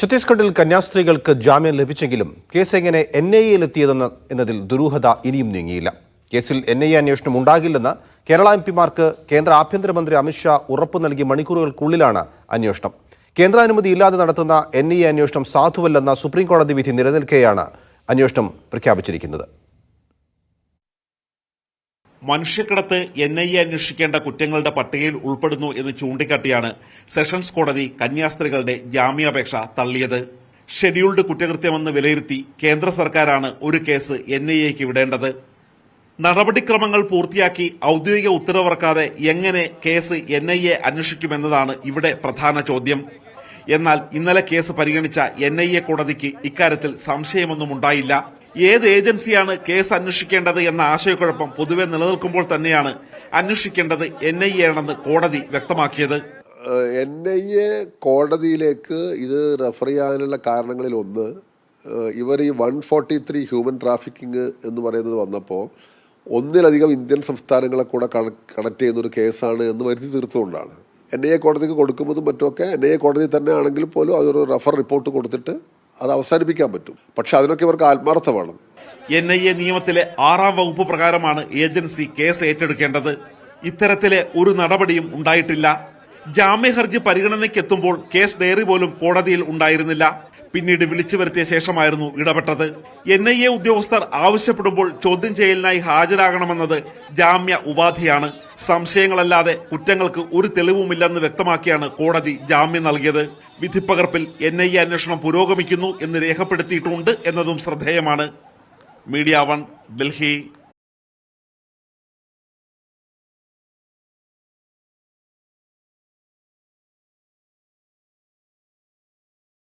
ഛത്തീസ്ഗഡിൽ കന്യാസ്ത്രീകൾക്ക് ജാമ്യം ലഭിച്ചെങ്കിലും കേസ് എങ്ങനെ എൻ ഐ എയിലെത്തിയതെന്ന് എന്നതിൽ ദുരൂഹത ഇനിയും നീങ്ങിയില്ല. കേസിൽ എൻ ഐ എ അന്വേഷണം ഉണ്ടാകില്ലെന്ന് കേരള എം പിമാർക്ക് കേന്ദ്ര ആഭ്യന്തരമന്ത്രി അമിത്ഷാ ഉറപ്പ് നൽകി മണിക്കൂറുകൾക്കുള്ളിലാണ് അന്വേഷണം. കേന്ദ്രാനുമതി ഇല്ലാതെ നടത്തുന്ന എൻ ഐ എ അന്വേഷണം സാധുവല്ലെന്ന സുപ്രീംകോടതി വിധി നിലനിൽക്കെയാണ് അന്വേഷണം പ്രഖ്യാപിച്ചിരിക്കുന്നത്. മനുഷ്യക്കടത്ത് എൻ ഐ എ അന്വേഷിക്കേണ്ട കുറ്റങ്ങളുടെ പട്ടികയിൽ ഉൾപ്പെടുന്നു എന്ന് ചൂണ്ടിക്കാട്ടിയാണ് സെഷൻസ് കോടതി കന്യാസ്ത്രീകളുടെ ജാമ്യാപേക്ഷ തള്ളിയത്. ഷെഡ്യൂൾഡ് കുറ്റകൃത്യമെന്ന് വിലയിരുത്തി കേന്ദ്ര സർക്കാരാണ് ഒരു കേസ് എൻ ഐ എക്ക് വിടേണ്ടത്. നടപടിക്രമങ്ങൾ പൂർത്തിയാക്കി ഔദ്യോഗിക ഉത്തരവിറക്കാതെ എങ്ങനെ കേസ് എൻ ഐ എ അന്വേഷിക്കുമെന്നതാണ് ഇവിടെ പ്രധാന ചോദ്യം. എന്നാൽ ഇന്നലെ കേസ് പരിഗണിച്ച എൻ ഐ എ കോടതിക്ക് ഇക്കാര്യത്തിൽ സംശയമൊന്നും ഉണ്ടായില്ല ഏത് ഏജൻസിയാണ് കേസ് അന്വേഷിക്കേണ്ടത് എന്ന ആശയക്കുഴപ്പം പൊതുവെ നിലനിൽക്കുമ്പോൾ തന്നെയാണ് അന്വേഷിക്കേണ്ടത് എൻ ഐ എ ആണെന്ന് കോടതി വ്യക്തമാക്കിയത്. എൻ ഐ എ കോടതിയിലേക്ക് ഇത് റെഫർ ചെയ്യാനുള്ള കാരണങ്ങളിൽ ഒന്ന് ഇവർ ഈ one forty three human trafficking എന്ന് പറയുന്നത് വന്നപ്പോൾ ഒന്നിലധികം ഇന്ത്യൻ സംസ്ഥാനങ്ങളെ കൂടെ കണക്ട് ചെയ്യുന്ന ഒരു കേസാണ് എന്ന് വരുത്തി തീർത്തുകൊണ്ടാണ്. എൻ ഐ എ കോടതിക്ക് കൊടുക്കുന്നതും മറ്റുമൊക്കെ എൻ ഐ എ കോടതി തന്നെ ആണെങ്കിൽ പോലും അതൊരു റെഫർ റിപ്പോർട്ട് കൊടുത്തിട്ട് അത് അവസാനിപ്പിക്കാൻ പറ്റും. പക്ഷെ അതിനൊക്കെ ഇവർക്ക് ആത്മാർത്ഥമാണ്. എൻ ഐ എ നിയമത്തിലെ ആറാം വകുപ്പ് പ്രകാരമാണ് ഏജൻസി കേസ് ഏറ്റെടുക്കേണ്ടത്. ഇത്തരത്തിലെ ഒരു നടപടിയും ഉണ്ടായിട്ടില്ല. ജാമ്യ ഹർജി പരിഗണനയ്ക്കെത്തുമ്പോൾ കേസ് ഡയറി പോലും കോടതിയിൽ ഉണ്ടായിരുന്നില്ല. പിന്നീട് വിളിച്ചു വരുത്തിയ ശേഷമായിരുന്നു ഇടപെട്ടത്. എൻ ഐ എ ഉദ്യോഗസ്ഥർ ആവശ്യപ്പെടുമ്പോൾ ചോദ്യം ചെയ്യലിനായി ഹാജരാകണമെന്നത് ജാമ്യ ഉപാധിയാണ്. സംശയങ്ങളല്ലാതെ കുറ്റങ്ങൾക്ക് ഒരു തെളിവുമില്ലെന്ന് വ്യക്തമാക്കിയാണ് കോടതി ജാമ്യം നൽകിയത്. വിധിപ്പകർപ്പിൽ എൻ ഐ എ അന്വേഷണം പുരോഗമിക്കുന്നു എന്ന് രേഖപ്പെടുത്തിയിട്ടുണ്ട് എന്നതും ശ്രദ്ധേയമാണ്. Media one Delhi.